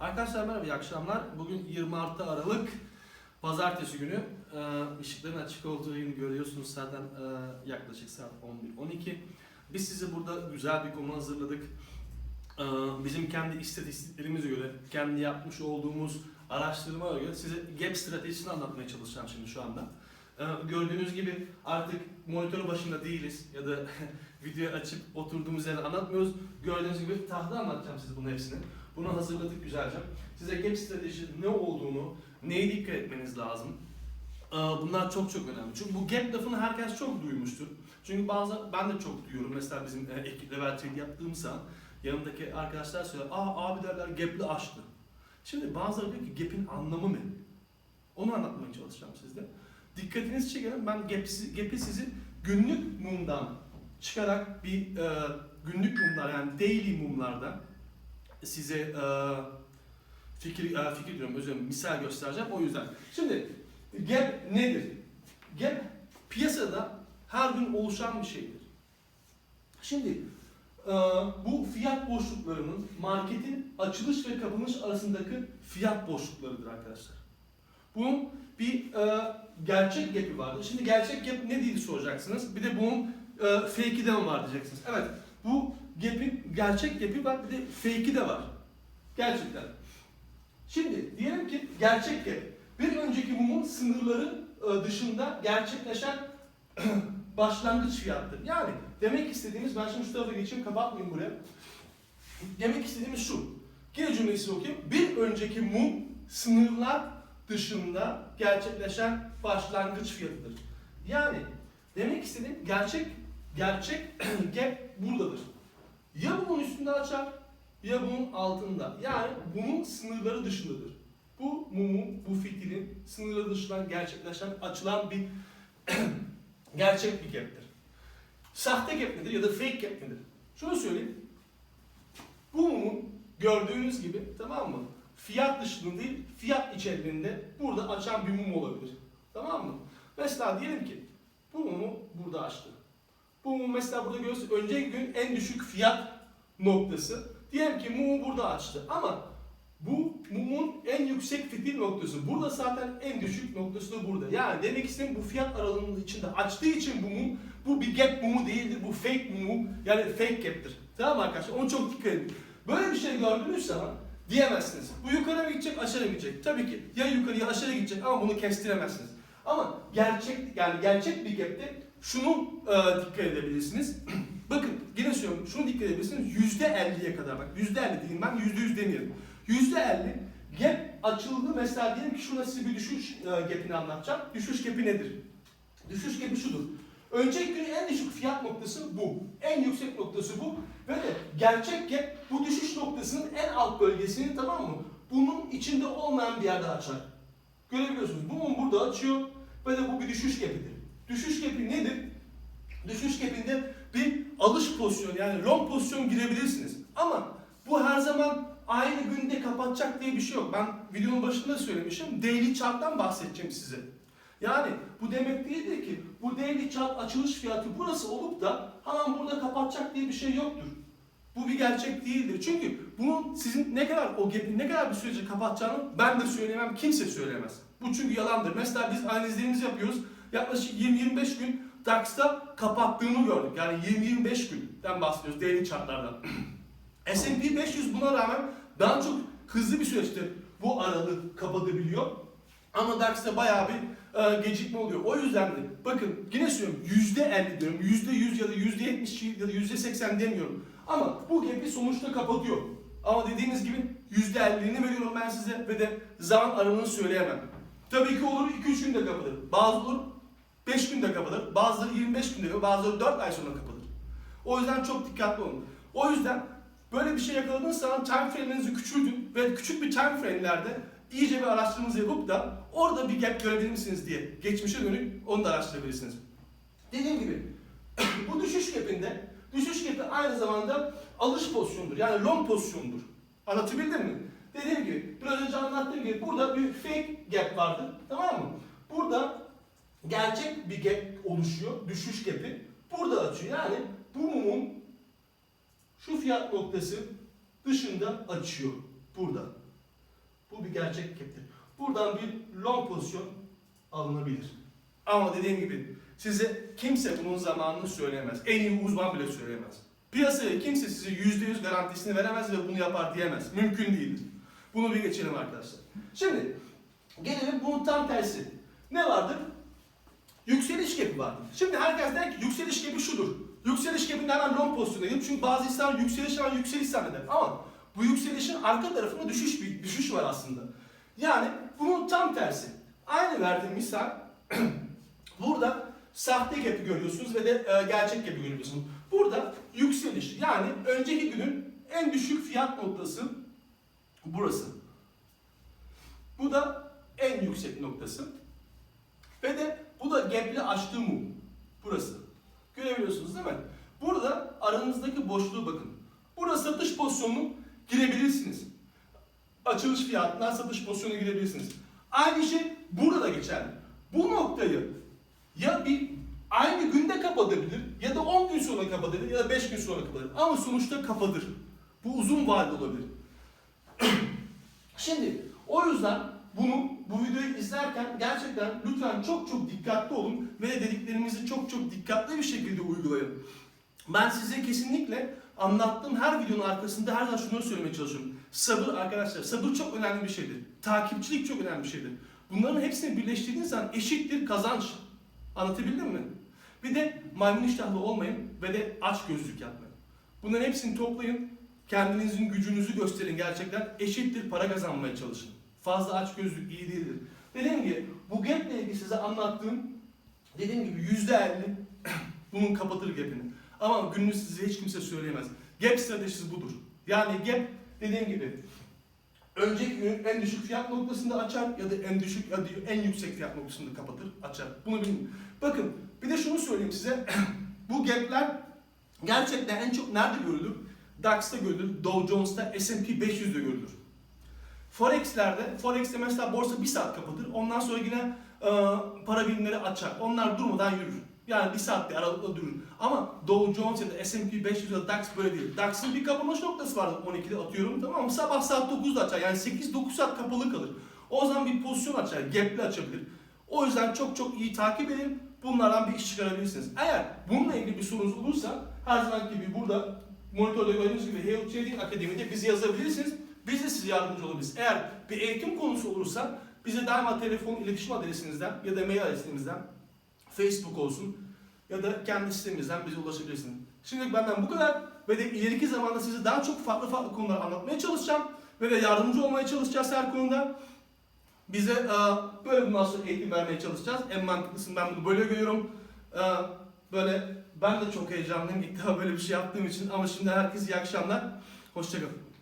Arkadaşlar merhaba, iyi akşamlar. Bugün 26 Aralık Pazartesi günü. Ee, ışıkların açık olduğunu görüyorsunuz zaten e, yaklaşık saat 11-12. Biz size burada güzel bir konu hazırladık. Ee, bizim kendi istatistiklerimize göre, kendi yapmış olduğumuz araştırmalara göre size GAP stratejisini anlatmaya çalışacağım şimdi şu anda. Ee, gördüğünüz gibi artık monitörün başında değiliz ya da video açıp oturduğumuz yerde anlatmıyoruz. Gördüğünüz gibi tahta anlatacağım size bunun hepsini. Bunu hazırladık güzelce. Size gap strateji ne olduğunu, neye dikkat etmeniz lazım. Ee, Bunlar çok çok önemli. Çünkü bu gap lafını herkes çok duymuştur. Çünkü bazı ben de çok duyuyorum. Mesela bizim e, ekiple level trade yaptığımız zaman yanımdaki arkadaşlar söyler. Aa abi derler gap'li aşktı. Şimdi bazıları diyor ki gap'in anlamı ne? Onu anlatmaya çalışacağım sizde. Dikkatinizi çekelim. Ben gap'i, gap'i sizi günlük mumdan çıkarak bir e, günlük mumlar yani daily mumlarda size e, fikir e, fikir diyorum özür dilerim misal göstereceğim o yüzden. Şimdi gap nedir? Gap piyasada her gün oluşan bir şeydir. Şimdi e, bu fiyat boşluklarının marketin açılış ve kapanış arasındaki fiyat boşluklarıdır arkadaşlar. Bunun bir e, gerçek gap'i vardır. Şimdi gerçek gap ne diye soracaksınız. Bir de bunun e, fake'i de mi var diyeceksiniz. Evet bu gap'in gerçek gap'i var bir de fake'i de var. Gerçekten. Şimdi diyelim ki gerçek gap bir önceki mumun sınırları e, dışında gerçekleşen başlangıç fiyattır. Yani demek istediğimiz ben şimdi şu tarafa geçeyim kapatmayayım buraya. Demek istediğimiz şu. Gene cümlesini okuyayım. Bir önceki mum sınırlar dışında gerçekleşen başlangıç fiyatıdır. Yani demek istediğim gerçek gerçek gap buradadır. Ya bunun üstünde açar ya bunun altında. Yani bunun sınırları dışındadır. Bu mumun, bu fitilin sınırları dışından gerçekleşen, açılan bir gerçek bir gap'tir. Sahte gap nedir ya da fake gap nedir? Şunu söyleyeyim. Bu mumun gördüğünüz gibi tamam mı? Fiyat dışında değil, fiyat içeriğinde burada açan bir mum olabilir. Tamam mı? Mesela diyelim ki bu mumu burada açtı. Bu mum mesela burada görüyorsunuz önceki gün en düşük fiyat noktası. Diyelim ki mumu burada açtı ama bu mumun en yüksek fitil noktası. Burada zaten en düşük noktası da burada. Yani demek istediğim bu fiyat aralığının içinde açtığı için bu mum bu bir gap mumu değildir. Bu fake mumu yani fake gap'tir. Tamam arkadaşlar? Onu çok dikkat edin. Böyle bir şey gördüğünüz zaman diyemezsiniz. Bu yukarı mı gidecek, aşağı mı gidecek? Tabii ki ya yukarı ya aşağı gidecek ama bunu kestiremezsiniz. Ama gerçek yani gerçek bir gap'te şunu e, dikkat edebilirsiniz. Bakın yine söylüyorum şunu dikkat edebilirsiniz. Yüzde elliye kadar bak yüzde elli diyeyim ben yüzde yüz demeyelim. Yüzde elli gap açıldı mesela diyelim ki şuna size bir düşüş e, gap'ini anlatacağım. Düşüş gap'i nedir? Düşüş gap'i şudur. Önceki gün en düşük fiyat noktası bu. En yüksek noktası bu. Ve de gerçek gap bu düşüş noktasının en alt bölgesini tamam mı? Bunun içinde olmayan bir yerde açar. Görebiliyorsunuz. Bu mum burada açıyor ve de bu bir düşüş gapidir. Düşüş gapi nedir? Düşüş gapinde bir alış pozisyonu yani long pozisyon girebilirsiniz. Ama bu her zaman aynı günde kapatacak diye bir şey yok. Ben videonun başında söylemişim. Daily chart'tan bahsedeceğim size. Yani bu demek değildir ki bu daily chart açılış fiyatı burası olup da hemen burada kapatacak diye bir şey yoktur. Bu bir gerçek değildir. Çünkü bunun sizin ne kadar o gap'i ne kadar bir sürece kapatacağını ben de söyleyemem, kimse söyleyemez. Bu çünkü yalandır. Mesela biz analizlerimizi yapıyoruz. Yaklaşık 20-25 gün DAX'ta kapattığını gördük. Yani 20-25 günden bahsediyoruz daily chartlardan. S&P 500 buna rağmen daha çok hızlı bir süreçte bu aralığı kapatabiliyor. Ama DAX'ta bayağı bir e, gecikme oluyor. O yüzden de bakın yine söylüyorum %50 diyorum, %100 ya da %70 ya da %80 demiyorum. Ama bu gap'i sonuçta kapatıyor. Ama dediğiniz gibi %50'ini veriyorum ben size ve de zaman aralığını söyleyemem. Tabii ki olur 2-3 günde kapatır. Bazı olur 5 günde kapatır. Bazıları 25 günde, bazıları 4 ay sonra kapatır. O yüzden çok dikkatli olun. O yüzden böyle bir şey yakaladığınız zaman time frame'lerinizi küçültün ve küçük bir time frame'lerde iyice bir araştırmanızı yapıp da orada bir gap görebilir misiniz diye geçmişe dönük onu da araştırabilirsiniz. Dediğim gibi bu düşüş gap'inde düşüş gap'i aynı zamanda alış pozisyonudur. Yani long pozisyonudur. Anlatabildim mi? Dediğim gibi biraz önce anlattığım gibi burada bir fake gap vardır. Tamam mı? Burada gerçek bir gap oluşuyor. Düşüş gap'i. Burada açıyor. Yani bu mumun şu fiyat noktası dışında açıyor. Burada. Bu bir gerçek gap'tir. Buradan bir long pozisyon alınabilir. Ama dediğim gibi size kimse bunun zamanını söyleyemez. En iyi uzman bile söyleyemez. Piyasaya kimse size %100 garantisini veremez ve bunu yapar diyemez. Mümkün değildir. Bunu bir geçelim arkadaşlar. Şimdi gelelim bunun tam tersi. Ne vardır? Yükseliş gepi vardır. Şimdi herkes der ki yükseliş gepi şudur. Yükseliş gepinde hemen long pozisyondayım. Çünkü bazı insanlar yükseliş hemen yükseliş zanneder. Ama bu yükselişin arka tarafında düşüş bir düşüş var aslında. Yani bunun tam tersi. Aynı verdiğim misal burada sahte gap'i görüyorsunuz ve de e, gerçek gap'i görüyorsunuz. Burada yükseliş yani önceki günün en düşük fiyat noktası burası. Bu da en yüksek noktası. Ve de bu da gap'li açtığı mum. Burası. Görebiliyorsunuz değil mi? Burada aranızdaki boşluğu bakın. Burada satış pozisyonunu girebilirsiniz. Açılış fiyatından satış pozisyonuna girebilirsiniz. Aynı şey burada da geçerli. Bu noktayı ya bir aynı günde kapatabilir ya da 10 gün sonra kapatabilir ya da 5 gün sonra kapatır. Ama sonuçta kapatır. Bu uzun vadeli olabilir. Şimdi o yüzden bunu bu videoyu izlerken gerçekten lütfen çok çok dikkatli olun ve dediklerimizi çok çok dikkatli bir şekilde uygulayın. Ben size kesinlikle anlattığım her videonun arkasında her zaman şunu söylemeye çalışıyorum. Sabır arkadaşlar, sabır çok önemli bir şeydir. Takipçilik çok önemli bir şeydir. Bunların hepsini birleştirdiğiniz zaman eşittir kazanç. Anlatabildim mi? Bir de maymun iştahlı olmayın ve de aç gözlük yapmayın. Bunların hepsini toplayın. Kendinizin gücünüzü gösterin gerçekten. Eşittir para kazanmaya çalışın. Fazla aç gözlük iyi değildir. Dediğim gibi bu gap ile ilgili size anlattığım dediğim gibi yüzde elli bunun kapatır gap'ini. Ama gününü size hiç kimse söyleyemez. Gap stratejisi budur. Yani gap dediğim gibi önceki günün en düşük fiyat noktasında açar ya da en düşük ya da en yüksek fiyat noktasında kapatır, açar. Bunu bilin. Bakın bir de şunu söyleyeyim size. bu gap'ler gerçekten en çok nerede görülür? DAX'ta görülür, Dow Jones'ta, S&P 500'de görülür. Forex'lerde, Forex'te mesela borsa bir saat kapatır. Ondan sonra yine e, para birimleri açar. Onlar durmadan yürür. Yani bir saatte aralıkla durur. Ama Dow Jones ya da S&P 500 ya da DAX böyle değil. DAX'ın bir kapanış noktası vardır 12'de atıyorum tamam mı? Sabah saat 9'da açar. Yani 8-9 saat kapalı kalır. O zaman bir pozisyon açar. Gap'li açabilir. O yüzden çok çok iyi takip edin. Bunlardan bir iş çıkarabilirsiniz. Eğer bununla ilgili bir sorunuz olursa her zaman gibi burada monitörde gördüğünüz gibi Hale Trading Akademi'de bizi yazabilirsiniz. Biz de size yardımcı olabiliriz. Eğer bir eğitim konusu olursa bize daima telefon iletişim adresimizden ya da mail adresimizden Facebook olsun ya da kendi sitemizden bize ulaşabilirsiniz. Şimdilik benden bu kadar ve de ileriki zamanda size daha çok farklı farklı konular anlatmaya çalışacağım ve de yardımcı olmaya çalışacağız her konuda. Bize e, böyle bundan sonra eğitim vermeye çalışacağız. En mantıklısını ben bunu böyle görüyorum. E, böyle ben de çok heyecanlıyım ilk defa böyle bir şey yaptığım için ama şimdi herkese iyi akşamlar. Hoşçakalın.